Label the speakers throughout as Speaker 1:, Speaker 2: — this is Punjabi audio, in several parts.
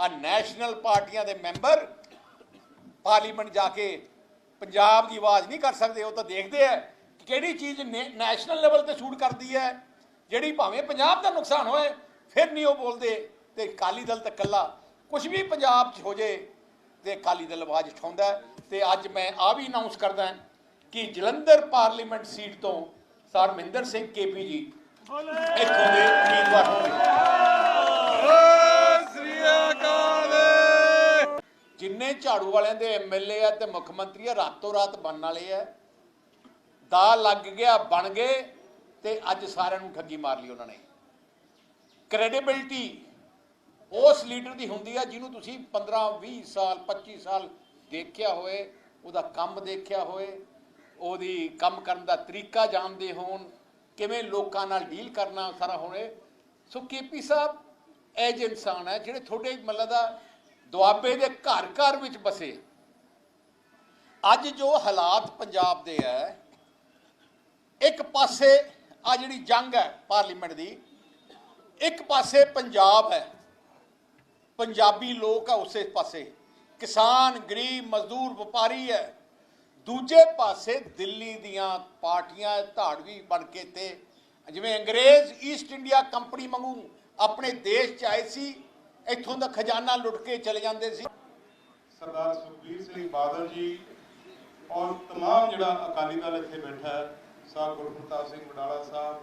Speaker 1: ਆ ਨੈਸ਼ਨਲ ਪਾਰਟੀਆਂ ਦੇ ਮੈਂਬਰ ਪਾਰਲੀਮੈਂਟ ਜਾ ਕੇ ਪੰਜਾਬ ਦੀ ਆਵਾਜ਼ ਨਹੀਂ ਕਰ ਸਕਦੇ, ਉਹ ਤਾਂ ਦੇਖਦੇ ਆ ਕਿਹੜੀ ਚੀਜ਼ ਨੇ- ਨੈਸ਼ਨਲ ਲੈਵਲ ਤੇ ਸ਼ੂਟ ਕਰਦੀ ਹੈ, ਜਿਹੜੀ ਭਾਵੇਂ ਪੰਜਾਬ ਦਾ ਨੁਕਸਾਨ ਹੋਏ, ਫਿਰ ਨਹੀਂ ਉਹ ਬੋਲਦੇ ਤੇ ਅਕਾਲੀ ਦਲ ਤਾਂ ਕੱਲਾ ਕੁਝ ਵੀ ਪੰਜਾਬ 'ਚ ਹੋ ਜੇ ਤੇ ਅਕਾਲੀ ਦਲ ਆਵਾਜ਼ ਉਠਾਉਂਦਾ ਹੈ। ਤੇ ਅੱਜ ਮੈਂ ਆ ਵੀ ਅਨਾਉਂਸ ਕਰਦਾ ਕਿ ਜਲੰਧਰ ਪਾਰਲੀਮੈਂਟ ਸੀਟ ਤੋਂ ਸਰ ਮਹਿੰਦਰ ਸਿੰਘ ਕੇਪੀ ਜੀ ਇੱਥੋਂ ਦੇ ਉਮੀਦਵਾਰ ਹੋਣਗੇ ਜਿੰਨੇ ਝਾੜੂ ਵਾਲਿਆਂ ਦੇ ਐਮਐਲਏ ਆ ਤੇ ਮੁੱਖ ਮੰਤਰੀ ਆ, ਰਾਤੋਂ ਰਾਤ ਬਣਨ ਵਾਲੇ ਆ। ਦਾ ਲੱਗ ਗਿਆ, ਬਣ ਗਏ ਤੇ ਅੱਜ ਸਾਰਿਆਂ ਨੂੰ ਠੱਗੀ ਮਾਰ ਲਈ ਉਹਨਾਂ ਨੇ। ਕ੍ਰੈਡੀਬਿਲਟੀ ਉਸ ਲੀਡਰ ਦੀ ਹੁੰਦੀ ਆ ਜਿਹਨੂੰ ਤੁਸੀਂ 15 20 ਸਾਲ 25 ਸਾਲ ਦੇਖਿਆ ਹੋਏ, ਉਹਦਾ ਕੰਮ ਦੇਖਿਆ ਹੋਏ, ਉਹਦੀ ਕੰਮ ਕਰਨ ਦਾ ਤਰੀਕਾ ਜਾਣਦੇ ਹੋਣ, ਕਿਵੇਂ ਲੋਕਾਂ ਨਾਲ ਡੀਲ ਕਰਨਾ ਸਾਰਾ ਹੋਣੇ ਸੋ ਕੇਪੀ ਸਾਹਿਬ ਐਜ ਇਨਸਾਨ ਹੈ ਜਿਹੜੇ ਤੁਹਾਡੇ ਮਤਲਬ ਦਾ ਦੁਆਬੇ ਦੇ ਘਰ ਘਰ ਵਿੱਚ ਬਸੇ। ਅੱਜ ਜੋ ਹਾਲਾਤ ਪੰਜਾਬ ਦੇ ਹੈ ਇੱਕ ਪਾਸੇ ਆ ਜਿਹੜੀ ਜੰਗ ਹੈ ਪਾਰਲੀਮੈਂਟ ਦੀ, ਇੱਕ ਪਾਸੇ ਪੰਜਾਬ ਹੈ ਪੰਜਾਬੀ ਲੋਕ ਆ ਉਸੇ ਪਾਸੇ। ਕਿਸਾਨ, ਗਰੀਬ, ਮਜ਼ਦੂਰ, ਵਪਾਰੀ ਹੈ ਦੂਜੇ ਪਾਸੇ ਦਿੱਲੀ ਦੀਆਂ ਪਾਰਟੀਆਂ ਧਾੜਵੀ ਬਣ ਕੇ ਤੇ, ਜਿਵੇਂ ਅੰਗਰੇਜ਼ ਈਸਟ ਇੰਡੀਆ ਕੰਪਨੀ ਵਾਂਗੂ ਆਪਣੇ ਦੇਸ਼ ਚ ਆਏ ਸੀ ਇੱਥੋਂ ਦਾ ਖਜ਼ਾਨਾ ਲੁੱਟ ਕੇ ਚਲੇ ਜਾਂਦੇ ਸੀ
Speaker 2: ਸਰਦਾਰ ਸੁਖਬੀਰ ਸਿੰਘ ਬਾਦਲ ਜੀ ਔਰ तमाम ਜਿਹੜਾ ਅਕਾਲੀ ਦਲ ਇੱਥੇ ਬੈਠਾ ਹੈ ਸਾਹਿਬ ਗੁਰਪ੍ਰਤਾਪ ਸਿੰਘ ਵਡਾਲਾ ਸਾਹਿਬ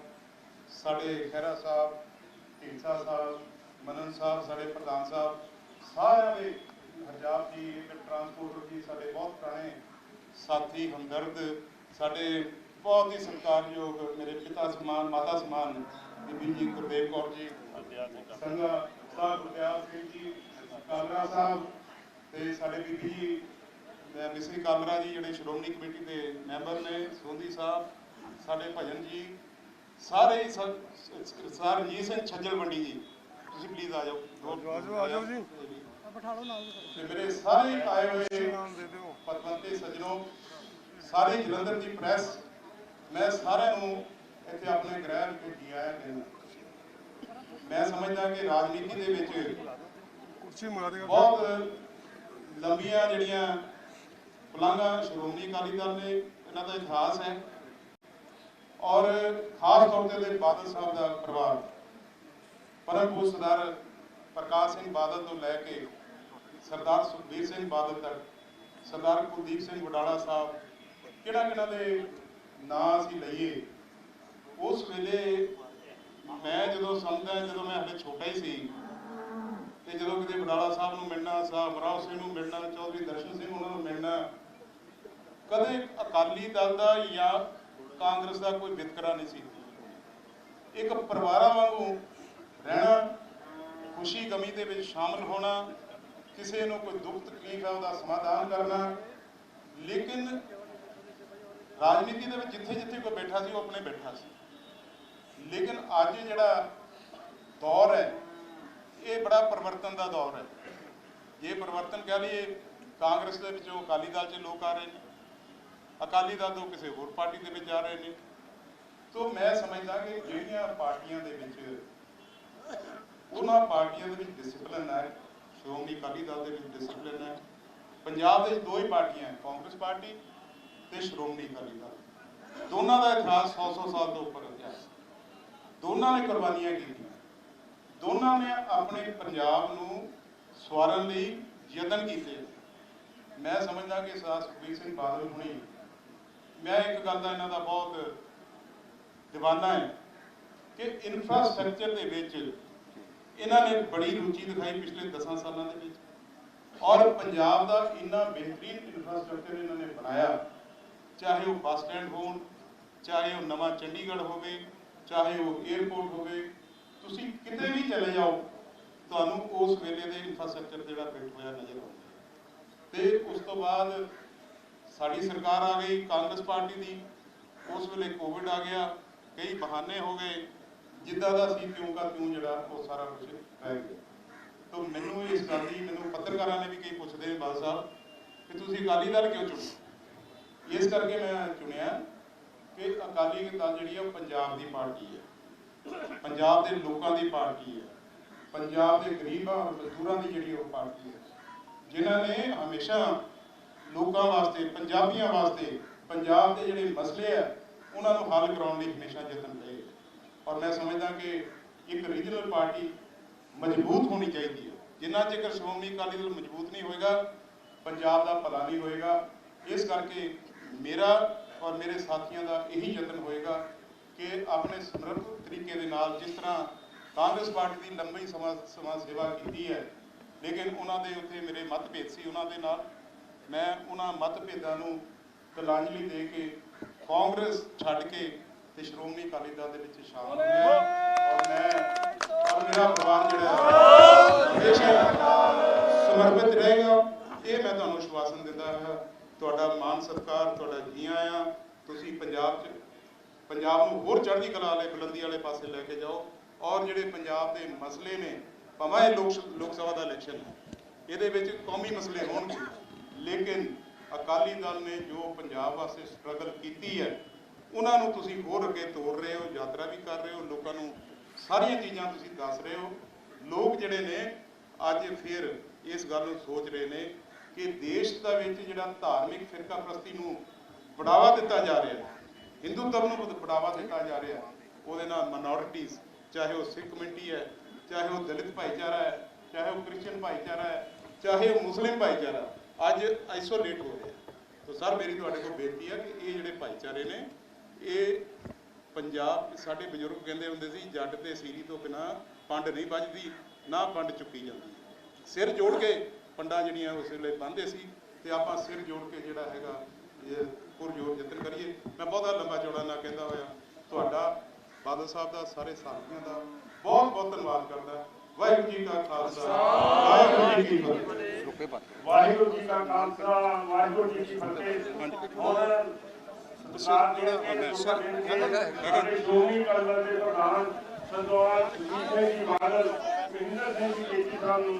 Speaker 2: ਸਾਡੇ ਖਹਿਰਾ ਸਾਹਿਬ ਢੀਂਸਾ ਸਾਹਿਬ ਮਨਨ ਸਾਹਿਬ ਸਾਡੇ ਪ੍ਰਧਾਨ ਸਾਹਿਬ ਸਾਰਿਆਂ ਦੇ ਹਰਜਾਬ ਜੀ ਇੱਕ ਟਰਾਂਸਪੋਰਟਰ ਜੀ ਸਾਡੇ ਬਹੁਤ ਪੁਰਾਣੇ ਸਾਥੀ ਹਮਦਰਦ ਸਾਡੇ ਬਹੁਤ ਹੀ ਸਤਿਕਾਰਯੋਗ ਮੇਰੇ ਪਿਤਾ ਸਮਾਨ ਮਾਤਾ ਸਮਾਨ ਬੀਬੀ ਜੀ ਗੁਰਦੇਵ ਕੌਰ ਜੀ ਸੰਗਾ ਸਾਹਿਬ ਗੁਰਦਿਆਲ ਸਿੰਘ ਜੀ ਕਾਲਰਾ ਸਾਹਿਬ ਤੇ ਸਾਡੇ ਬੀਬੀ ਜੀ ਮਿਸਰੀ ਕਾਲਰਾ ਜੀ ਜਿਹੜੇ ਸ਼੍ਰੋਮਣੀ ਕਮੇਟੀ ਦੇ ਮੈਂਬਰ ਨੇ ਸੋਂਦੀ ਸਾਹਿਬ ਸਾਡੇ ਭਜਨ ਜੀ ਸਾਰੇ ਹੀ ਸਰ ਰਣਜੀਤ ਸਿੰਘ ਛੱਜਲ ਮੰਡੀ ਜੀ। ਤੁਸੀਂ ਪਲੀਜ਼ ਆ ਜਾਓ।
Speaker 3: ਆ ਜਾਓ, ਆ ਜਾਓ ਜੀ।
Speaker 2: ਬਿਠਾ ਲਓ ਨਾਲ ਤੇ ਮੇਰੇ ਸਾਰੇ ਆਏ ਹੋਏ
Speaker 3: ਨਾਮ ਦੇ ਦਿਓ।
Speaker 2: ਪਤਵੰਤੇ ਸੱਜਣੋ ਸਾਰੇ ਜਲੰਧਰ ਦੀ ਪ੍ਰੈਸ ਮੈਂ ਸਾਰਿਆਂ ਨੂੰ ਇੱਥੇ ਆਪਣੇ ਗ੍ਰਹਿ ਵਿੱਚ ਜੀ ਆਇਆਂ ਕਹਿੰਦਾ ਮੈਂ ਸਮਝਦਾ ਕਿ ਰਾਜਨੀਤੀ ਦੇ ਵਿੱਚ
Speaker 3: ਕੁਰਸੀ ਮੰਗਾ ਦੇਗਾ।
Speaker 2: ਬਹੁਤ ਲੰਬੀਆਂ ਜਿਹੜੀਆਂ ਪੁਲਾਂਘਾਂ ਸ਼੍ਰੋਮਣੀ ਅਕਾਲੀ ਦਲ ਨੇ ਇਹਨਾਂ ਦਾ ਇਤਿਹਾਸ ਹੈ। ਔਰ ਖਾਸ ਤੌਰ ਤੇ ਬਾਦਲ ਸਾਹਿਬ ਦਾ ਪਰਿਵਾਰ। ਪਰਮ ਸਰਦਾਰ ਪ੍ਰਕਾਸ਼ ਸਿੰਘ ਬਾਦਲ ਤੋਂ ਲੈ ਕੇ ਸਰਦਾਰ ਸੁਖਬੀਰ ਸਿੰਘ ਬਾਦਲ ਤੱਕ ਸਰਦਾਰ ਕੁਲਦੀਪ ਸਿੰਘ ਵਡਾਲਾ ਸਾਹਿਬ ਕਿਹੜਾ ਕਿਹੜਾ ਦੇ ਨਾਂ ਅਸੀਂ ਲਈਏ ਉਸ ਵੇਲੇ ਮੈਂ ਜਦੋਂ ਸਮਝਦਾ ਜਦੋਂ ਮੈਂ ਹਲੇ ਛੋਟਾ ਹੀ ਸੀ, ਤੇ ਜਦੋਂ ਕਿਤੇ ਬਡਾਲਾ ਸਾਹਿਬ ਨੂੰ ਮਿਲਣਾ, ਸਾਹਿਬ ਰਾਓ ਸਿੰਘ ਨੂੰ ਮਿਲਣਾ, ਚੌਧਰੀ ਦਰਸ਼ਨ ਸਿੰਘ ਉਹਨਾਂ ਨੂੰ ਮਿਲਣਾ, ਕਦੇ ਅਕਾਲੀ ਦਲ ਦਾ ਜਾਂ ਕਾਂਗਰਸ ਦਾ ਕੋਈ ਵਿਤਕਰਾ ਨਹੀਂ ਸੀ। ਇੱਕ ਪਰਿਵਾਰਾਂ ਵਾਂਗੂ ਰਹਿਣਾ, ਖੁਸ਼ੀ ਗਮੀ ਦੇ ਵਿੱਚ ਸ਼ਾਮਲ ਹੋਣਾ, ਕਿਸੇ ਨੂੰ ਕੋਈ ਦੁੱਖ ਤਕਲੀਫ ਹੈ ਉਹਦਾ ਸਮਾਧਾਨ ਕਰਨਾ, ਲੇਕਿਨ ਰਾਜਨੀਤੀ ਦੇ ਵਿੱਚ ਜਿੱਥੇ ਜਿੱਥੇ ਕੋਈ ਬੈਠਾ ਸੀ, ਉਹ ਆਪਣੇ ਬੈਠਾ ਸੀ। ਲੇਕਿਨ ਅੱਜ ਜਿਹੜਾ ਦੌਰ ਹੈ, ਇਹ ਬੜਾ ਪਰਿਵਰਤਨ ਦਾ ਦੌਰ ਹੈ। ਜੇ ਪਰਿਵਰਤਨ ਕਹਿ ਲਈਏ, ਕਾਂਗਰਸ ਦੇ ਵਿੱਚੋਂ ਅਕਾਲੀ ਦਲ 'ਚ ਲੋਕ ਆ ਰਹੇ ਨੇ, ਅਕਾਲੀ ਦਲ ਤੋਂ ਕਿਸੇ ਹੋਰ ਪਾਰਟੀ ਦੇ ਵਿੱਚ ਜਾ ਰਹੇ ਨੇ। ਤੋਂ ਮੈਂ ਸਮਝਦਾ ਕਿ ਜਿਹੜੀਆਂ ਪਾਰਟੀਆਂ ਦੇ ਵਿੱਚ, ਉਹਨਾਂ ਪਾਰਟੀਆਂ ਦੇ ਵਿੱਚ ਡਿਸਪਲਿਨ ਹੈ, ਸ਼੍ਰੋਮਣੀ ਅਕਾਲੀ ਦਲ ਦੇ ਵਿੱਚ ਡਿਸਪਲਿਨ ਹੈ। ਪੰਜਾਬ ਦੇ ਵਿੱਚ ਦੋ ਹੀ ਪਾਰਟੀਆਂ ਹੈ, ਕਾਂਗਰਸ ਪਾਰਟੀ ਤੇ ਸ਼੍ਰੋਮਣੀ ਅਕਾਲੀ ਦਲ। ਦੋਨਾਂ ਦਾ ਇਤਿਹਾਸ 100-100 ਸਾਲ ਤੋਂ ਉੱਪਰ ਇਤਿਹਾਸ ਦੋਨਾਂ ਨੇ ਕੁਰਬਾਨੀਆਂ ਕੀਤੀਆਂ। ਦੋਨਾਂ ਨੇ ਆਪਣੇ ਪੰਜਾਬ ਨੂੰ ਸਵਾਰਨ ਲਈ ਯਤਨ ਕੀਤੇ। ਮੈਂ ਸਮਝਦਾ ਕਿ ਸਰਦਾਰ ਸੁਖਬੀਰ ਸਿੰਘ ਬਾਦਲ ਹੁਣੀ, ਮੈਂ ਇੱਕ ਗੱਲ ਦਾ ਇਹਨਾਂ ਦਾ ਬਹੁਤ دیਵਾਨਾ ਹੈ ਕਿ ਇਨਫਰਾਸਟ੍ਰਕਚਰ ਦੇ ਵਿੱਚ ਇਹਨਾਂ ਨੇ ਬੜੀ ਰੁਚੀ ਦਿਖਾਈ ਪਿਛਲੇ 10 ਸਾਲਾਂ ਦੇ ਵਿੱਚ। ਔਰ ਪੰਜਾਬ ਦਾ ਇੰਨਾ ਬਿਹਤਰੀਨ ਇਨਫਰਾਸਟ੍ਰਕਚਰ ਇਹਨਾਂ ਨੇ ਬਣਾਇਆ, ਚਾਹੇ ਉਹ ਬੱਸ ਸਟੈਂਡ ਹੋਣ, ਚਾਹੇ ਉਹ ਨਵਾਂ ਚੰਡੀਗੜ੍ਹ ਹੋਵੇ ਚਾਹੇ ਉਹ 에ਅਰਪੋਰਟ ਹੋਵੇ, ਤੁਸੀਂ ਕਿਤੇ ਵੀ ਚਲੇ ਜਾਓ, ਤੁਹਾਨੂੰ ਉਸ ਵੇਲੇ ਦੇ ਇਨਫਰਾਸਟ੍ਰਕਚਰ ਜਿਹੜਾ ਬਿਲਟ ਹੋਇਆ ਨਜ਼ਰ ਆਉਂਦਾ ਤੇ ਉਸ ਤੋਂ ਬਾਅਦ ਸਾਡੀ ਸਰਕਾਰ ਆ ਗਈ, ਕਾਂਗਰਸ ਪਾਰਟੀ ਦੀ। ਉਸ ਵੇਲੇ ਕੋਵਿਡ ਆ ਗਿਆ, ਕਈ ਬਹਾਨੇ ਹੋ ਗਏ, ਜਿੱਦਾਂ ਦਾ ਸੀ ਤਿਉਂ ਦਾ ਤਿਉਂ ਜਿਹੜਾ ਉਹ ਸਾਰਾ ਕੁਝ ਰਹਿ ਗਿਆ। ਤਾਂ ਮੈਨੂੰ ਇਸ ਗੱਲ ਦੀ, ਮੈਨੂੰ ਪੱਤਰਕਾਰਾਂ ਨੇ ਵੀ ਕਈ ਪੁੱਛਦੇ ਨੇ ਬਾਦ ਸਾਹਿਬ, ਕਿ ਤੁਸੀਂ ਅਕਾਲੀ ਦਲ ਕਿਉਂ ਚੁਣਿਆ ਇਸ ਕਰਕੇ ਮੈਂ ਚੁਣਿਆ ਕਿ ਅਕਾਲੀ ਦਲ ਜਿਹੜੀ ਹੈ ਉਹ ਪੰਜਾਬ ਦੀ ਪਾਰਟੀ ਹੈ ਪੰਜਾਬ ਦੇ ਲੋਕਾਂ ਦੀ ਪਾਰਟੀ ਹੈ ਪੰਜਾਬ ਦੇ ਗਰੀਬਾਂ ਔਰ ਮਜ਼ਦੂਰਾਂ ਦੀ ਜਿਹੜੀ ਉਹ ਪਾਰਟੀ ਹੈ ਜਿਨ੍ਹਾਂ ਨੇ ਹਮੇਸ਼ਾ ਲੋਕਾਂ ਵਾਸਤੇ, ਪੰਜਾਬੀਆਂ ਵਾਸਤੇ ਪੰਜਾਬ ਦੇ ਜਿਹੜੇ ਮਸਲੇ ਆ, ਉਹਨਾਂ ਨੂੰ ਹੱਲ ਕਰਾਉਣ ਲਈ ਹਮੇਸ਼ਾ ਯਤਨ ਰਹੇ ਔਰ ਮੈਂ ਸਮਝਦਾ ਕਿ ਇੱਕ ਰੀਜਨਲ ਪਾਰਟੀ ਮਜ਼ਬੂਤ ਹੋਣੀ ਚਾਹੀਦੀ ਹੈ ਜਿੰਨਾ ਚਿਰ ਸ਼੍ਰੋਮਣੀ ਅਕਾਲੀ ਦਲ ਮਜ਼ਬੂਤ ਨਹੀਂ ਹੋਏਗਾ, ਪੰਜਾਬ ਦਾ ਭਲਾ ਨਹੀਂ ਹੋਏਗਾ। ਇਸ ਕਰਕੇ ਮੇਰਾ ਔਰ ਮੇਰੇ ਸਾਥੀਆਂ ਦਾ ਇਹੀ ਯਤਨ ਹੋਏਗਾ ਕਿ ਆਪਣੇ ਸਮਰੱਥ ਤਰੀਕੇ ਦੇ ਨਾਲ ਜਿਸ ਤਰ੍ਹਾਂ ਕਾਂਗਰਸ ਪਾਰਟੀ ਦੀ ਲੰਬੀ ਸਮਾਂ ਸਮਾਂ ਸੇਵਾ ਕੀਤੀ ਹੈ, ਲੇਕਿਨ ਉਹਨਾਂ ਦੇ ਉੱਤੇ ਮੇਰੇ ਮਤਭੇਦ ਸੀ ਉਹਨਾਂ ਦੇ ਨਾਲ। ਮੈਂ ਉਹਨਾਂ ਮਤਭੇਦਾਂ ਨੂੰ ਕਲਾਂਜਲੀ ਦੇ ਕੇ ਕਾਂਗਰਸ ਛੱਡ ਕੇ ਤੇ ਸ਼੍ਰੋਮਣੀ ਅਕਾਲੀ ਦਲ ਦੇ ਵਿੱਚ ਸ਼ਾਮਲ ਹੋਇਆ। ਔਰ ਮੈਂ, ਔਰ ਮੇਰਾ ਪਰਿਵਾਰ ਜਿਹੜਾ ਹਮੇਸ਼ਾ ਸਮਰਪਿਤ ਰਹੇਗਾ। ਇਹ ਮੈਂ ਤੁਹਾਨੂੰ ਆਸ਼ਵਾਸਨ ਦਿੰਦਾ ਹਾਂ। ਤੁਹਾਡਾ ਮਾਨ ਸਤਿਕਾਰ, ਤੁਹਾਡਾ ਜੀਆਂ ਆਇਆਂ, ਤੁਸੀਂ ਪੰਜਾਬ 'ਚ, ਪੰਜਾਬ ਨੂੰ ਹੋਰ ਚੜ੍ਹਦੀ ਕਲਾ ਵਾਲੇ, ਬੁਲੰਦੀ ਵਾਲੇ ਪਾਸੇ ਲੈ ਕੇ ਜਾਓ। ਔਰ ਜਿਹੜੇ ਪੰਜਾਬ ਦੇ ਮਸਲੇ ਨੇ, ਭਾਵੇਂ ਇਹ ਲੋਕ ਲੋਕ ਸਭਾ ਦਾ ਇਲੈਕਸ਼ਨ ਹੈ, ਇਹਦੇ ਵਿੱਚ ਕੌਮੀ ਮਸਲੇ ਹੋਣਗੇ। ਲੇਕਿਨ ਅਕਾਲੀ ਦਲ ਨੇ ਜੋ ਪੰਜਾਬ ਵਾਸਤੇ ਸਟਰਗਲ ਕੀਤੀ ਹੈ, ਉਹਨਾਂ ਨੂੰ ਤੁਸੀਂ ਹੋਰ ਅੱਗੇ ਤੋੜ ਰਹੇ ਹੋ, ਯਾਤਰਾ ਵੀ ਕਰ ਰਹੇ ਹੋ, ਲੋਕਾਂ ਨੂੰ ਸਾਰੀਆਂ ਚੀਜ਼ਾਂ ਤੁਸੀਂ ਦੱਸ ਰਹੇ ਹੋ। ਲੋਕ ਜਿਹੜੇ ਨੇ, ਅੱਜ ਫਿਰ ਇਸ ਗੱਲ ਨੂੰ ਸੋਚ ਰਹੇ ਨੇ ਕਿ ਦੇਸ਼ ਦਾ ਵਿੱਚ ਜਿਹੜਾ ਧਾਰਮਿਕ ਫਿਰਕਾ ਪ੍ਰਸਤੀ ਨੂੰ ਬੜਾਵਾ ਦਿੱਤਾ ਜਾ ਰਿਹਾ ਹੈ, ਹਿੰਦੂਤਵ ਨੂੰ ਬੜਾਵਾ ਦਿੱਤਾ ਜਾ ਰਿਹਾ ਉਹਦੇ ਨਾਲ ਮਾਈਨੋਰਿਟੀਜ਼ ਚਾਹੇ ਉਹ ਸਿੱਖ ਕਮਿਊਨਿਟੀ ਹੈ, ਚਾਹੇ ਉਹ ਦਲਿਤ ਭਾਈਚਾਰਾ ਹੈ, ਚਾਹੇ ਉਹ ਕ੍ਰਿਸਚੀਅਨ ਭਾਈਚਾਰਾ ਹੈ, ਚਾਹੇ ਉਹ ਮੁਸਲਿਮ ਭਾਈਚਾਰਾ, ਅੱਜ ਆਈਸੋਲੇਟ ਹੋ ਰਿਹਾ ਤਾਂ ਸਰ, ਮੇਰੀ ਤੁਹਾਡੇ ਕੋਲ ਬੇਨਤੀ ਹੈ ਕਿ ਇਹ ਜਿਹੜੇ ਭਾਈਚਾਰੇ ਨੇ, ਇਹ ਪੰਜਾਬ, ਸਾਡੇ ਬਜ਼ੁਰਗ ਕਹਿੰਦੇ ਹੁੰਦੇ ਸੀ, ਜੱਟ ਤੇ ਸੀਰੀ ਤੋਂ ਬਿਨਾ ਪੰਡ ਨਹੀਂ ਵੱਜਦੀ, ਨਾ ਪੰਡ ਚੁੱਕੀ ਜਾਂਦੀ। ਸਿਰ ਜੋੜ ਕੇ ਪੰਡਾਂ ਜਿਹੜੀਆਂ ਉਸ ਵੇਲੇ ਬੰਨ੍ਹਦੇ ਸੀ ਤੇ ਆਪਾਂ ਸਿਰ ਜੋੜ ਕੇ ਜਿਹੜਾ ਹੈਗਾ ਇਹ ਪੁਰਜੋਰ ਯਤਨ ਕਰੀਏ। ਮੈਂ ਬਹੁਤਾ ਲੰਬਾ ਚੌੜਾ ਨਾ ਕਹਿੰਦਾ ਹੋਇਆ। ਤੁਹਾਡਾ ਬਾਦਲ ਸਾਹਿਬ ਦਾ ਸਾਰੇ ਸਾਥੀਆਂ ਦਾ ਬਹੁਤ ਬਹੁਤ ਧੰਨਵਾਦ ਕਰਦਾ। ਵਾਹਿਗੁਰੂ ਜੀ ਕਾ ਖਾਲਸਾ। ਵਾਹਿਗੁਰੂ ਜੀ ਕੀ ਫਤਿਹ।
Speaker 4: ਵਾਹਿਗੁਰੂ ਜੀ ਕਾ ਖਾਲਸਾ ਵਾਹਿਗੁਰੂ ਜੀ ਕੀ ਫਤਿਹ। ਹੁਣ ਸਰਕਾਰ ਦੇ ਸ਼੍ਰੋਮਣੀ ਦਲ ਦੇ ਪ੍ਰਧਾਨ ਸਰਦਾਰ ਸੁਖਬੀਰ ਸਿੰਘ ਜੀ ਬਾਦਲ ਮਹਿੰਦਰ ਸਿੰਘ ਜੀ ਕੇਜੀ ਸਾਹਿਬ ਨੂੰ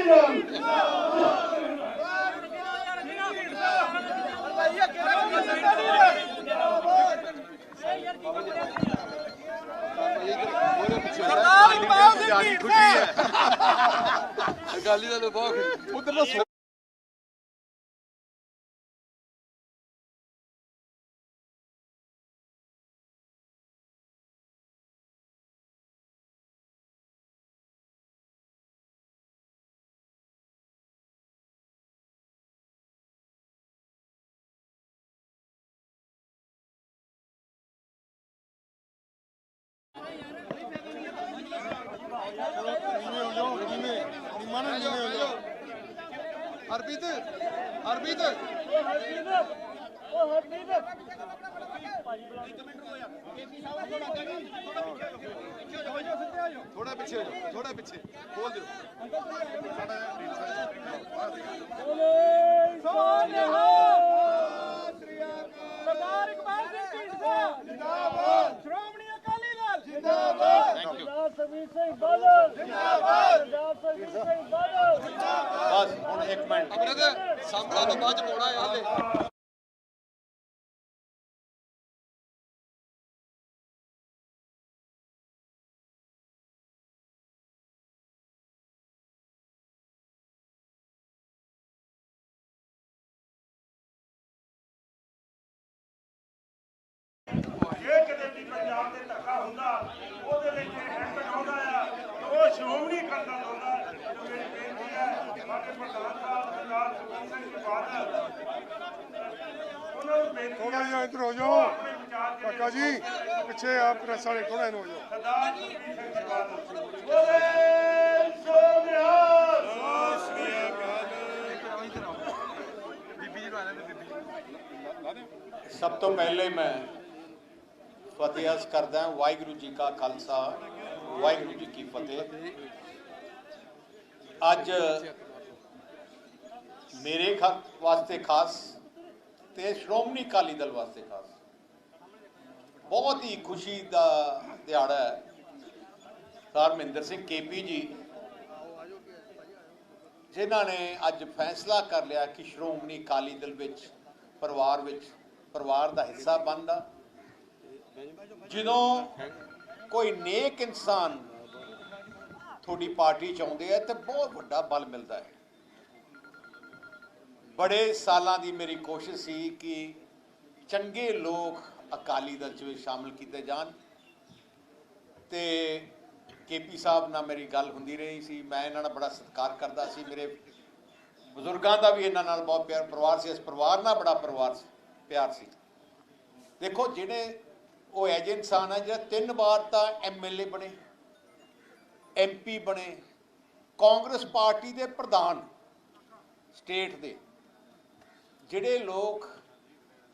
Speaker 5: ਸਰਦਾਰ ਪਾਲ ਸਿੰਘ ਖੁਸ਼ੀ ਹੈ
Speaker 3: ਅਕਾਲੀ ਦਲ ਬਹੁਤ ਉਧਰ ਹਰਪੀਤ ਹਰਬੀਤ ਹਰਬੀਤ ਥੋੜਾ ਪਿੱਛੇ ਹੋ ਜਾਓ ਥੋੜਾ ਪਿੱਛੇ। ਬੋਲ ਦਿਓ।
Speaker 5: ਸਰਦਾਰ ਇਕਬਾਲ ਸਿੰਘ ਢੀਂਡਸਾ ਜਿੰਦਾਬਾਦ ਸ਼੍ਰੋਮਣੀ ਅਕਾਲੀ ਦਲ ਜਿੰਦਾਬਾਦ ਸਰਦਾਰ ਸਰਬੀਰ ਸਿੰਘ ਬਾਦਲ ਜਿੰਦਾਬਾਦ ਸਰਦਾਰ ਸਰਬੀਰ ਸਿੰਘ ਬਾਦਲ
Speaker 1: ਬਸ ਹੁਣ ਇੱਕ ਮਿੰਟ
Speaker 3: ਅਮਰਤ ਤੋਂ ਬਾਅਦ ਚ ਹੈ ਹਾਲੇ।
Speaker 4: ਜੇ ਕਦੇ ਵੀ ਪੰਜਾਬ ਦੇ ਧੱਕਾ ਹੁੰਦਾ, ਉਹਦੇ ਲਈ ਜੇ ਹੈਂਡ ਆ ਉਹ ਸ਼੍ਰੋਮਣੀ ਕਰਦਾ ਹੁੰਦਾ
Speaker 3: ਥੋੜਾ ਜਿਹਾ ਇੱਧਰ ਹੋ ਜਾਓ। ਕਾਕਾ ਜੀ, ਪਿੱਛੇ ਆ ਪ੍ਰੈਸ ਵਾਲੇ ਥੋੜਾ ਇਹਨੂੰ ਹੋ ਜਾਓ।
Speaker 4: ਸਰਦਾਰ ਸੁਖਬੀਰ ਸਿੰਘ ਜੀ ਬਾਦਲ ਬੋਲੇ ਸੋਨਿਆ
Speaker 1: ਸਭ ਤੋਂ ਪਹਿਲੇ ਮੈਂ ਫਤਿਹ ਅਰਜ਼ ਕਰਦਾ ਵਾਹਿਗੁਰੂ ਜੀ ਕਾ ਖਾਲਸਾ, ਵਾਹਿਗੁਰੂ ਜੀ ਕੀ ਫਤਿਹ। ਅੱਜ ਮੇਰੇ ਖਾ- ਵਾਸਤੇ ਖਾਸ ਤੇ ਸ਼੍ਰੋਮਣੀ ਅਕਾਲੀ ਦਲ ਵਾਸਤੇ ਖਾਸ। ਬਹੁਤ ਹੀ ਖੁਸ਼ੀ ਦਾ ਦਿਹਾੜਾ ਹੈ। ਸਰਦਾਰ ਮਹਿੰਦਰ ਸਿੰਘ ਕੇਪੀ ਜੀ, ਜਿਨ੍ਹਾਂ ਨੇ ਅੱਜ ਫੈਸਲਾ ਕਰ ਲਿਆ ਕਿ ਸ਼੍ਰੋਮਣੀ ਅਕਾਲੀ ਦਲ ਵਿੱਚ, ਪਰਿਵਾਰ ਵਿੱਚ, ਪਰਿਵਾਰ ਦਾ ਹਿੱਸਾ ਬਣਦਾ। ਜਦੋਂ ਕੋਈ ਨੇਕ ਇਨਸਾਨ ਤੁਹਾਡੀ ਪਾਰਟੀ ਚ ਆਉਂਦੇ ਆ ਤੇ ਬਹੁਤ ਵੱਡਾ ਬਲ ਮਿਲਦਾ ਹੈ। ਬੜੇ ਸਾਲਾਂ ਦੀ ਮੇਰੀ ਕੋਸ਼ਿਸ਼ ਸੀ ਕਿ ਚੰਗੇ ਲੋਕ ਅਕਾਲੀ ਦਲ ਚ ਵੀ ਸ਼ਾਮਲ ਕੀਤੇ ਜਾਣ ਤੇ ਕੇਪੀ ਸਾਹਿਬ ਨਾਲ ਮੇਰੀ ਗੱਲ ਹੁੰਦੀ ਰਹੀ ਸੀ। ਮੈਂ ਇਹਨਾਂ ਨਾਲ ਬੜਾ ਸਤਿਕਾਰ ਕਰਦਾ ਸੀ। ਮੇਰੇ ਬਜ਼ੁਰਗਾਂ ਦਾ ਵੀ ਇਹਨਾਂ ਨਾਲ ਬਹੁਤ ਪਿਆਰ, ਪਰਿਵਾਰ ਸੀ। ਇਸ ਪਰਿਵਾਰ ਨਾਲ ਬੜਾ ਪਰਿਵਾਰ ਪਿਆਰ ਸੀ। ਦੇਖੋ, ਜਿਹੜੇ ਉਹ ਐਜੇ ਇਨਸਾਨ ਹੈ ਜਿਹੜਾ ਤਿੰਨ ਵਾਰ ਤਾਂ ਐਮਐਲਏ ਬਣੇ। ਐਮਪੀ ਬਣੇ, ਕਾਂਗਰਸ ਪਾਰਟੀ ਦੇ ਪ੍ਰਧਾਨ ਸਟੇਟ ਦੇ, ਜਿਹੜੇ ਲੋਕ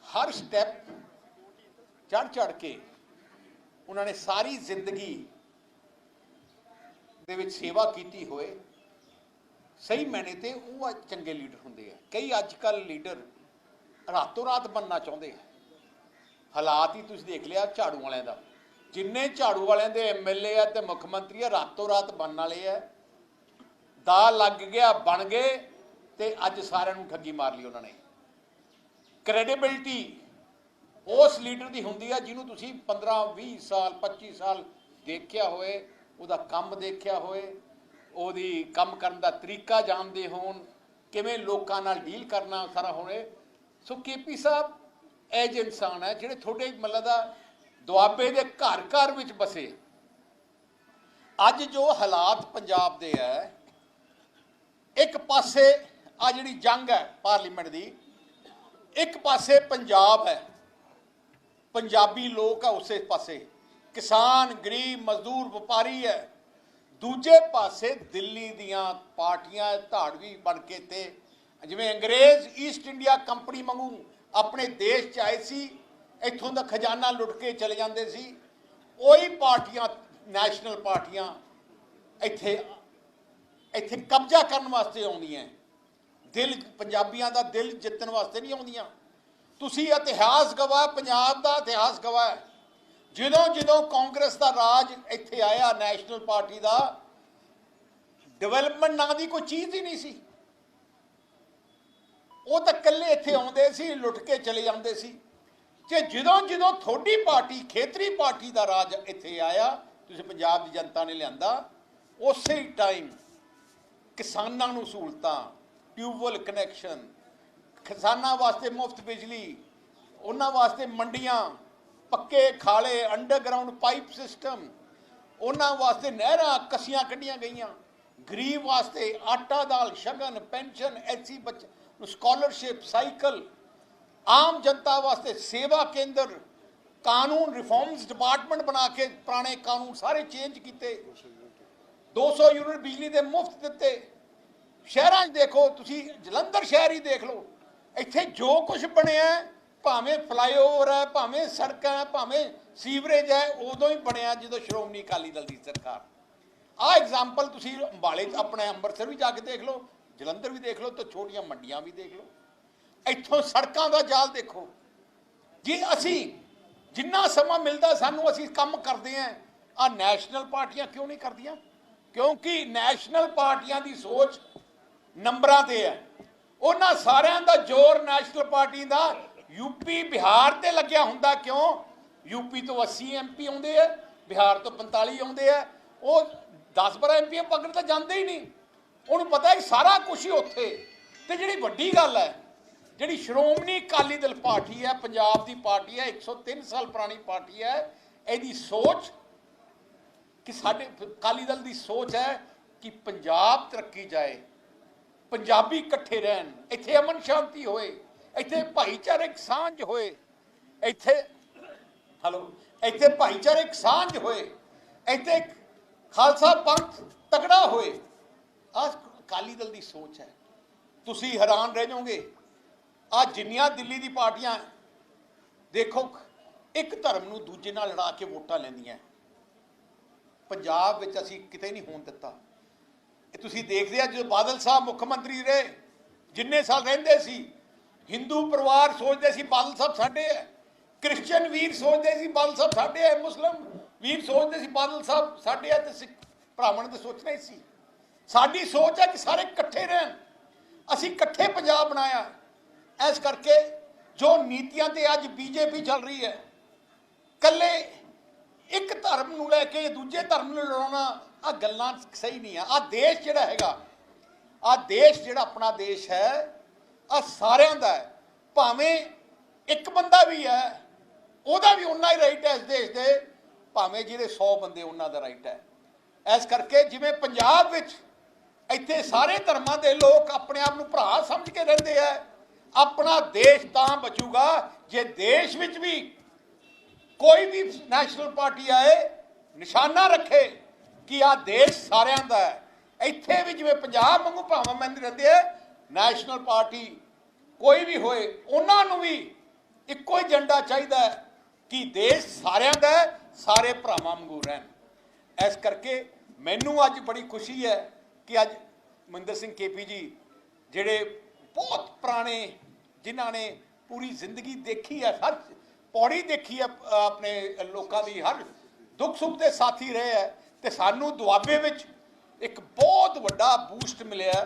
Speaker 1: ਹਰ ਸਟੈਪ ਚੜ ਚੜ ਕੇ ਉਹਨਾਂ ਨੇ ਸਾਰੀ ਜ਼ਿੰਦਗੀ ਦੇ ਵਿੱਚ ਸੇਵਾ ਕੀਤੀ ਹੋਏ, ਸਹੀ ਮੈਨੇ ਤੇ ਉਹ ਚੰਗੇ ਲੀਡਰ ਹੁੰਦੇ ਆ। ਕਈ ਅੱਜ ਕੱਲ ਲੀਡਰ ਰਾਤੋਂ ਰਾਤ ਬੰਨਣਾ ਚਾਹੁੰਦੇ ਆ। ਹਾਲਾਤ ਹੀ ਤੁਸੀਂ ਦੇਖ ਲਿਆ, ਝਾੜੂ ਵਾਲਿਆਂ ਦਾ। ਜਿੰਨੇ ਝਾੜੂ ਵਾਲਿਆਂ ਦੇ ਐਮਐਲਏ ਆ ਤੇ ਮੁੱਖ ਮੰਤਰੀ ਆ, ਰਾਤੋਂ ਰਾਤ ਬਣਨ ਵਾਲੇ ਆ। ਦਾ ਲੱਗ ਗਿਆ, ਬਣ ਗਏ ਤੇ ਅੱਜ ਸਾਰਿਆਂ ਨੂੰ ਠੱਗੀ ਮਾਰ ਲਈ ਉਹਨਾਂ ਨੇ। ਕ੍ਰੈਡੀਬਿਲਟੀ ਉਸ ਲੀਡਰ ਦੀ ਹੁੰਦੀ ਆ ਜਿਹਨੂੰ ਤੁਸੀਂ 15 20 ਸਾਲ 25 ਸਾਲ ਦੇਖਿਆ ਹੋਏ ਉਹਦਾ ਕੰਮ ਦੇਖਿਆ ਹੋਏ ਉਹਦੀ ਕੰਮ ਕਰਨ ਦਾ ਤਰੀਕਾ ਜਾਣਦੇ ਹੋਣ, ਕਿਵੇਂ ਲੋਕਾਂ ਨਾਲ ਡੀਲ ਕਰਨਾ ਸਾਰਾ ਹੋਣੇ ਸੋ ਕੇਪੀ ਸਾਹਿਬ, ਇਹ ਇਨਸਾਨ ਹੈ ਜਿਹੜੇ ਤੁਹਾਡੇ ਮਤਲਬ ਦਾ ਦੁਆਬੇ ਦੇ ਘਰ ਘਰ ਵਿੱਚ ਬਸੇ। ਅੱਜ ਜੋ ਹਾਲਾਤ ਪੰਜਾਬ ਦੇ ਹੈ ਇੱਕ ਪਾਸੇ ਆ ਜਿਹੜੀ ਜੰਗ ਹੈ ਪਾਰਲੀਮੈਂਟ ਦੀ, ਇੱਕ ਪਾਸੇ ਪੰਜਾਬ ਹੈ ਪੰਜਾਬੀ ਲੋਕ ਆ ਉਸੇ ਪਾਸੇ। ਕਿਸਾਨ, ਗਰੀਬ, ਮਜ਼ਦੂਰ, ਵਪਾਰੀ ਹੈ ਦੂਜੇ ਪਾਸੇ ਦਿੱਲੀ ਦੀਆਂ ਪਾਰਟੀਆਂ ਧਾੜਵੀ ਬਣ ਕੇ ਤੇ ਜਿਵੇਂ ਅੰਗਰੇਜ਼ ਈਸਟ ਇੰਡੀਆ ਕੰਪਨੀ ਵਾਂਗੂ ਆਪਣੇ ਦੇਸ਼ ਚ ਆਏ ਸੀ ਇੱਥੋਂ ਦਾ ਖਜ਼ਾਨਾ ਲੁੱਟ ਕੇ ਚਲੇ ਜਾਂਦੇ ਸੀ। ਉਹੀ ਪਾਰਟੀਆਂ, ਨੈਸ਼ਨਲ ਪਾਰਟੀਆਂ ਇੱਥੇ ਇੱਥੇ ਕਬਜ਼ਾ ਕਰਨ ਵਾਸਤੇ ਆਉਂਦੀਆਂ। ਦਿਲ, ਪੰਜਾਬੀਆਂ ਦਾ ਦਿਲ ਜਿੱਤਣ ਵਾਸਤੇ ਨਹੀਂ ਆਉਂਦੀਆਂ। ਤੁਸੀਂ ਇਤਿਹਾਸ ਗਵਾਹ, ਪੰਜਾਬ ਦਾ ਇਤਿਹਾਸ ਗਵਾਹ ਜਦੋਂ ਜਦੋਂ ਕਾਂਗਰਸ ਦਾ ਰਾਜ ਇੱਥੇ ਆਇਆ, ਨੈਸ਼ਨਲ ਪਾਰਟੀ ਦਾ, ਡਿਵੈਲਪਮੈਂਟ ਨਾਂ ਦੀ ਕੋਈ ਚੀਜ਼ ਹੀ ਨਹੀਂ ਸੀ। ਉਹ ਤਾਂ ਇਕੱਲੇ ਇੱਥੇ ਆਉਂਦੇ ਸੀ, ਲੁੱਟ ਕੇ ਚਲੇ ਜਾਂਦੇ ਸੀ। ਕਿ ਜਦੋਂ ਜਦੋਂ ਤੁਹਾਡੀ ਪਾਰਟੀ ਖੇਤਰੀ ਪਾਰਟੀ ਦਾ ਰਾਜ ਇੱਥੇ ਆਇਆ, ਤੁਸੀਂ ਪੰਜਾਬ ਦੀ ਜਨਤਾ ਨੇ ਲਿਆਂਦਾ, ਉਸੇ ਟਾਈਮ ਕਿਸਾਨਾਂ ਨੂੰ ਸਹੂਲਤਾਂ ਟਿਊਬਵੈਲ ਕਨੈਕਸ਼ਨ ਕਿਸਾਨਾਂ ਵਾਸਤੇ ਮੁਫਤ ਬਿਜਲੀ, ਉਹਨਾਂ ਵਾਸਤੇ ਮੰਡੀਆਂ, ਪੱਕੇ, ਖਾਲੇ ਅੰਡਰਗਰਾਉਂਡ ਪਾਈਪ ਸਿਸਟਮ ਉਹਨਾਂ ਵਾਸਤੇ ਨਹਿਰਾਂ ਕੱਸੀਆਂ ਕੱਢੀਆਂ ਗਈਆਂ। ਗਰੀਬ ਵਾਸਤੇ ਆਟਾ ਦਾਲ, ਸ਼ਗਨ, ਪੈਨਸ਼ਨ, ਐਸੀ ਬੱਚ ਸਕਾਲਰਸ਼ਿਪ ਸਾਈਕਲ ਆਮ ਜਨਤਾ ਵਾਸਤੇ ਸੇਵਾ ਕੇਂਦਰ, ਕਾਨੂੰਨ ਰਿਫਾਰਮਸ ਡਿਪਾਰਟਮੈਂਟ ਬਣਾ ਕੇ ਪੁਰਾਣੇ ਕਾਨੂੰਨ ਸਾਰੇ ਚੇਂਜ ਕੀਤੇ। 200 ਯੂਨਿਟ ਬਿਜਲੀ ਦੇ ਮੁਫਤ ਦਿੱਤੇ। ਸ਼ਹਿਰਾਂ 'ਚ ਦੇਖੋ, ਤੁਸੀਂ ਜਲੰਧਰ ਸ਼ਹਿਰ ਹੀ ਦੇਖ ਲਓ। ਇੱਥੇ ਜੋ ਕੁਝ ਬਣਿਆ ਭਾਵੇਂ ਫਲਾਈਓਵਰ ਹੈ, ਭਾਵੇਂ ਸੜਕਾਂ ਹੈ, ਭਾਵੇਂ ਸੀਵਰੇਜ ਹੈ, ਉਦੋਂ ਹੀ ਬਣਿਆ ਜਦੋਂ ਸ਼੍ਰੋਮਣੀ ਅਕਾਲੀ ਦਲ ਦੀ ਸਰਕਾਰ। ਆਹ ਐਗਜ਼ਾਮਪਲ ਤੁਸੀਂ ਅੰਬਾਲੇ 'ਚ ਆਪਣੇ ਅੰਮ੍ਰਿਤਸਰ ਵੀ ਜਾ ਕੇ ਦੇਖ ਲਓ, ਜਲੰਧਰ ਵੀ ਦੇਖ ਲਓ, ਤੇ ਛੋਟੀਆਂ ਮੰਡੀਆਂ ਵੀ ਦੇਖ ਲਓ। ਇੱਥੋਂ ਸੜਕਾਂ ਦਾ ਜਾਲ ਦੇਖੋ। ਜੇ ਅਸੀਂ ਜਿੰਨਾ ਸਮਾਂ ਮਿਲਦਾ ਸਾਨੂੰ ਅਸੀਂ ਕੰਮ ਕਰਦੇ ਆਂ, ਆ ਨੈਸ਼ਨਲ ਪਾਰਟੀਆਂ ਕਿਉਂ ਨਹੀਂ ਕਰਦੀਆਂ? ਕਿਉਂਕਿ ਨੈਸ਼ਨਲ ਪਾਰਟੀਆਂ ਦੀ ਸੋਚ ਨੰਬਰਾਂ ਤੇ ਹੈ। ਉਹਨਾਂ ਸਾਰਿਆਂ ਦਾ ਜ਼ੋਰ ਨੈਸ਼ਨਲ ਪਾਰਟੀ ਦਾ ਯੂਪੀ ਬਿਹਾਰ ਤੇ ਲੱਗਿਆ ਹੁੰਦਾ ਕਿਉਂ? ਯੂਪੀ ਤੋਂ 80 ਐਮਪੀ ਆਉਂਦੇ ਆ, ਬਿਹਾਰ ਤੋਂ 45 ਆਉਂਦੇ ਆ। ਉਹ 10 12 ਐਮਪੀ ਪਕੜ ਤਾਂ ਜਾਂਦੇ ਹੀ ਨਹੀਂ। ਉਹਨੂੰ ਪਤਾ ਹੈ ਸਾਰਾ ਕੁਝ ਹੀ ਉੱਥੇ। ਤੇ ਜਿਹੜੀ ਵੱਡੀ ਗੱਲ ਹੈ ਜਿਹੜੀ ਸ਼੍ਰੋਮਣੀ ਅਕਾਲੀ ਦਲ ਪਾਰਟੀ ਹੈ, ਪੰਜਾਬ ਦੀ ਪਾਰਟੀ ਹੈ 103 ਸਾਲ ਪੁਰਾਣੀ ਪਾਰਟੀ ਹੈ, ਇਹਦੀ ਸੋਚ ਕਿ ਸਾਡੇ ਅਕਾਲੀ ਦਲ ਦੀ ਸੋਚ ਹੈ ਕਿ ਪੰਜਾਬ ਤਰੱਕੀ ਜਾਏ, ਪੰਜਾਬੀ ਇਕੱਠੇ ਰਹਿਣ, ਇੱਥੇ ਅਮਨ ਸ਼ਾਂਤੀ ਹੋਏ, ਇੱਥੇ ਭਾਈਚਾਰਕ ਸਾਂਝ ਹੋਏ, ਇੱਥੇ, ਹਲੋ, ਇੱਥੇ ਭਾਈਚਾਰਕ ਸਾਂਝ ਹੋਏ, ਇੱਥੇ ਖਾਲਸਾ ਪੰਥ ਤਕੜਾ ਹੋਏ, ਆਹ ਅਕਾਲੀ ਦਲ ਦੀ ਸੋਚ ਹੈ। ਤੁਸੀਂ ਹੈਰਾਨ ਰਹਿ ਜਾਓਗੇ। ਆ ਜਿੰਨੀਆਂ ਦਿੱਲੀ ਦੀ ਪਾਰਟੀਆਂ ਦੇਖੋ, ਇੱਕ ਧਰਮ ਨੂੰ ਦੂਜੇ ਨਾਲ ਲੜਾ ਕੇ ਵੋਟਾਂ ਲੈਂਦੀਆਂ ਪੰਜਾਬ ਵਿੱਚ ਅਸੀਂ ਕਿਤੇ ਨਹੀਂ ਹੋਣ ਦਿੱਤਾ। ਇਹ ਤੁਸੀਂ ਦੇਖਦੇ ਆ, ਜਦੋਂ ਬਾਦਲ ਸਾਹਿਬ ਮੁੱਖ ਮੰਤਰੀ ਰਹੇ, ਜਿੰਨੇ ਸਾਲ ਰਹਿੰਦੇ ਸੀ, ਹਿੰਦੂ ਪਰਿਵਾਰ ਸੋਚਦੇ ਸੀ ਬਾਦਲ ਸਾਹਿਬ ਸਾਡੇ ਹੈ ਕ੍ਰਿਸਚੀਅਨ ਵੀਰ ਸੋਚਦੇ ਸੀ ਬਾਦਲ ਸਾਹਿਬ ਸਾਡੇ ਹੈ, ਮੁਸਲਮ ਵੀਰ ਸੋਚਦੇ ਸੀ ਬਾਦਲ ਸਾਹਿਬ ਸਾਡੇ ਹੈ ਤੇ ਸਿੱਖ ਭਰਾਵਾਂ ਨੇ ਤਾਂ ਸੋਚਣਾ ਹੀ ਸੀ। ਸਾਡੀ ਸੋਚ ਹੈ ਕਿ ਸਾਰੇ ਇਕੱਠੇ ਰਹਿਣ। ਅਸੀਂ ਇਕੱਠੇ ਪੰਜਾਬ ਬਣਾਇਆ। ਇਸ ਕਰਕੇ ਜੋ ਨੀਤੀਆਂ ਤੇ ਅੱਜ ਬੀਜੇਪੀ ਚੱਲ ਰਹੀ ਹੈ ਕੱਲੇ ਇੱਕ ਧਰਮ ਨੂੰ ਲੈ ਕੇ ਦੂਜੇ ਧਰਮ ਨੂੰ ਲੜਾਉਣਾ ਆ ਗੱਲਾਂ ਸਹੀ ਨਹੀਂ ਆ। ਆ ਦੇਸ਼ ਜਿਹੜਾ ਹੈਗਾ ਆ ਦੇਸ਼ ਜਿਹੜਾ ਆਪਣਾ ਦੇਸ਼ ਹੈ ਆ ਸਾਰਿਆਂ ਦਾ ਹੈ। ਭਾਵੇਂ ਇੱਕ ਬੰਦਾ ਵੀ ਹੈ, ਉਹਦਾ ਵੀ ਉਨਾ ਹੀ ਰਾਈਟ ਹੈ ਇਸ ਦੇਸ਼ ਦੇ, ਭਾਵੇਂ ਜਿਹੜੇ 100 ਬੰਦੇ ਉਹਨਾਂ ਦਾ ਰਾਈਟ ਹੈ। ਇਸ ਕਰਕੇ ਜਿਵੇਂ ਪੰਜਾਬ ਵਿੱਚ ਇੱਥੇ ਸਾਰੇ ਧਰਮਾਂ ਦੇ ਲੋਕ ਆਪਣੇ ਆਪ ਨੂੰ ਭਰਾ ਸਮਝ ਕੇ ਰਹਿੰਦੇ ਆ ਆਪਣਾ ਦੇਸ਼ ਤਾਂ ਬਚੂਗਾ, ਜੇ ਦੇਸ਼ ਵਿੱਚ ਵੀ ਕੋਈ ਵੀ ਨੈਸ਼ਨਲ ਪਾਰਟੀ ਆਏ, ਨਿਸ਼ਾਨਾ ਰੱਖੇ ਕਿ ਆ ਦੇਸ਼ ਸਾਰਿਆਂ ਦਾ ਹੈ। ਇੱਥੇ ਵੀ ਜਿਵੇਂ ਪੰਜਾਬ ਵਾਂਗੂ ਭਾਵਾਂ ਮੰਦ ਰਹਿੰਦੇ ਆ ਨੈਸ਼ਨਲ ਪਾਰਟੀ ਕੋਈ ਵੀ ਹੋਏ, ਉਹਨਾਂ ਨੂੰ ਵੀ ਇੱਕੋ ਹੀ ਏਜੰਡਾ ਚਾਹੀਦਾ ਹੈ ਕਿ ਦੇਸ਼ ਸਾਰਿਆਂ ਦਾ ਸਾਰੇ ਭਰਾਵਾਂ ਵਾਂਗੂ ਰਹਿਣ। ਇਸ ਕਰਕੇ ਮੈਨੂੰ ਅੱਜ ਬੜੀ ਖੁਸ਼ੀ ਹੈ ਕਿ ਅੱਜ ਮਨਿੰਦਰ ਸਿੰਘ ਕੇਪੀ ਜੀ, ਜਿਹੜੇ ਬਹੁਤ ਪੁਰਾਣੇ ਜਿਨ੍ਹਾਂ ਨੇ ਪੂਰੀ ਜ਼ਿੰਦਗੀ ਦੇਖੀ ਹੈ, ਹਰ ਪੌੜੀ ਦੇਖੀ ਹੈ ਆਪਣੇ ਲੋਕਾਂ ਦੀ, ਹਰ ਦੁੱਖ ਸੁੱਖ ਦੇ ਸਾਥੀ ਰਹੇ ਹੈ ਤੇ ਸਾਨੂੰ ਦੁਆਬੇ ਵਿੱਚ ਇੱਕ ਬਹੁਤ ਵੱਡਾ ਬੂਸਟ ਮਿਲਿਆ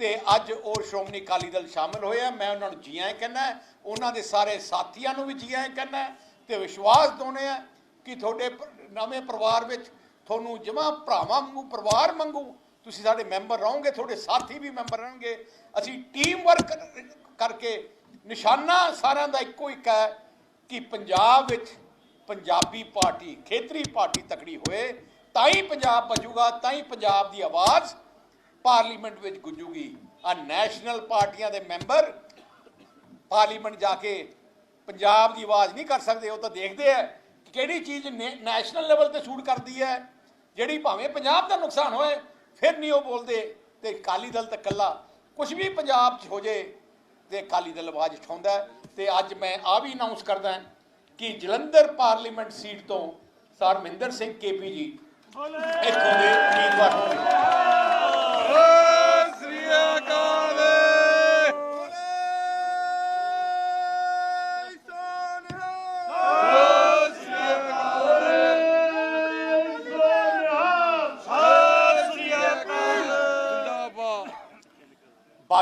Speaker 1: ਤੇ ਅੱਜ ਉਹ ਸ਼੍ਰੋਮਣੀ ਅਕਾਲੀ ਦਲ ਸ਼ਾਮਲ ਹੋਏ ਆ ਮੈਂ ਉਹਨਾਂ ਨੂੰ ਜੀਆਂ ਆਇਆਂ ਕਹਿੰਦਾ ਉਹਨਾਂ ਦੇ ਸਾਰੇ ਸਾਥੀਆਂ ਨੂੰ ਵੀ ਜੀਆਂ ਕਹਿੰਦਾ ਤੇ ਵਿਸ਼ਵਾਸ ਦਿਵਾਉਂਦੇ ਆ ਕਿ ਤੁਹਾਡੇ ਨਵੇਂ ਪਰਿਵਾਰ ਵਿੱਚ ਤੁਹਾਨੂੰ ਜਮਾ ਭਰਾਵਾਂ ਵਾਂਗੂ, ਪਰਿਵਾਰ ਵਾਂਗੂ ਤੁਸੀਂ ਸਾਡੇ ਮੈਂਬਰ ਰਹੋਗੇ, ਤੁਹਾਡੇ ਸਾਥੀ ਵੀ ਮੈਂਬਰ ਰਹਿਣਗੇ। ਅਸੀਂ ਟੀਮ ਵਰਕ ਕਰਕੇ ਨਿਸ਼ਾਨਾ ਸਾਰਿਆਂ ਦਾ ਇੱਕੋ ਇੱਕ ਹੈ ਕਿ ਪੰਜਾਬ ਵਿੱਚ ਪੰਜਾਬੀ ਪਾਰਟੀ, ਖੇਤਰੀ ਪਾਰਟੀ ਤਕੜੀ ਹੋਏ, ਤਾਂ ਹੀ ਪੰਜਾਬ ਬਚੂਗਾ ਤਾਂ ਹੀ ਪੰਜਾਬ ਦੀ ਆਵਾਜ਼ ਪਾਰਲੀਮੈਂਟ ਵਿੱਚ ਗੁੰਜੂਗੀ ਆ ਨੈਸ਼ਨਲ ਪਾਰਟੀਆਂ ਦੇ ਮੈਂਬਰ ਪਾਰਲੀਮੈਂਟ ਜਾ ਕੇ ਪੰਜਾਬ ਦੀ ਆਵਾਜ਼ ਨਹੀਂ ਕਰ ਸਕਦੇ, ਉਹ ਤਾਂ ਦੇਖਦੇ ਆ ਕਿਹੜੀ ਚੀਜ਼ ਨੇ- ਨੈਸ਼ਨਲ ਲੈਵਲ ਤੇ ਸੂਟ ਕਰਦੀ ਹੈ, ਜਿਹੜੀ ਭਾਵੇਂ ਪੰਜਾਬ ਦਾ ਨੁਕਸਾਨ ਹੋਏ ਫਿਰ ਨਹੀਂ ਉਹ ਬੋਲਦੇ ਤੇ ਅਕਾਲੀ ਦਲ ਤਾਂ ਇਕੱਲਾ ਕੁਝ ਵੀ ਪੰਜਾਬ 'ਚ ਹੋ ਜੇ ਤੇ ਅਕਾਲੀ ਦਲ ਆਵਾਜ਼ ਉਠਾਉਂਦਾ ਹੈ। ਤੇ ਅੱਜ ਮੈਂ ਆ ਵੀ ਅਨਾਉਂਸ ਕਰਦਾ ਕਿ ਜਲੰਧਰ ਪਾਰਲੀਮੈਂਟ ਸੀਟ ਤੋਂ ਸਰ ਮਹਿੰਦਰ ਸਿੰਘ ਕੇਪੀ ਜੀ ਇੱਥੋਂ ਦੇ ਉਮੀਦਵਾਰ ਹੋਣਗੇ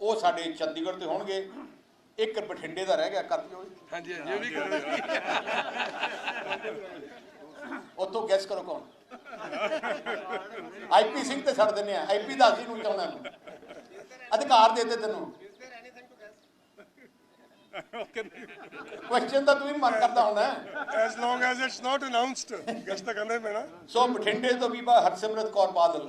Speaker 1: ਉਹ ਸਾਡੇ ਚੰਡੀਗੜ੍ਹ ਤੇ ਹੋਣਗੇ। ਇੱਕ ਬਠਿੰਡੇ ਦਾ ਰਹਿ ਗਿਆ ਕਰ ਦਿਓ।
Speaker 3: ਹਾਂਜੀ ਹਾਂਜੀ ਇਹ ਵੀ ਕਰੋ
Speaker 1: ਉੱਥੋਂ ਗੈਸ ਕਰੋ ਕੌਣ? ਆਈਪੀ ਸਿੰਘ ਤੇ ਛੱਡ ਦਿੰਨੇ ਆ। ਆਈਪੀ ਦੱਸ ਜੀ ਨੂੰ ਚਾਹੁੰਦਾ ਨੂੰ ਅਧਿਕਾਰ ਦੇ ਦੇ ਤੈਨੂੰ। ਕੁਐਸਚਨ ਤਾਂ ਤੂੰ ਹੀ ਮਨ ਕਰਦਾ ਹੋਣਾ।
Speaker 6: As long as it's not announced, guess ਤਾਂ ਕਰਨਾ ਪੈਣਾ।
Speaker 1: ਸੋ ਬਠਿੰਡੇ ਤੋਂ ਬੀਬਾ ਹਰਸਿਮਰਤ ਕੌਰ ਬਾਦਲ।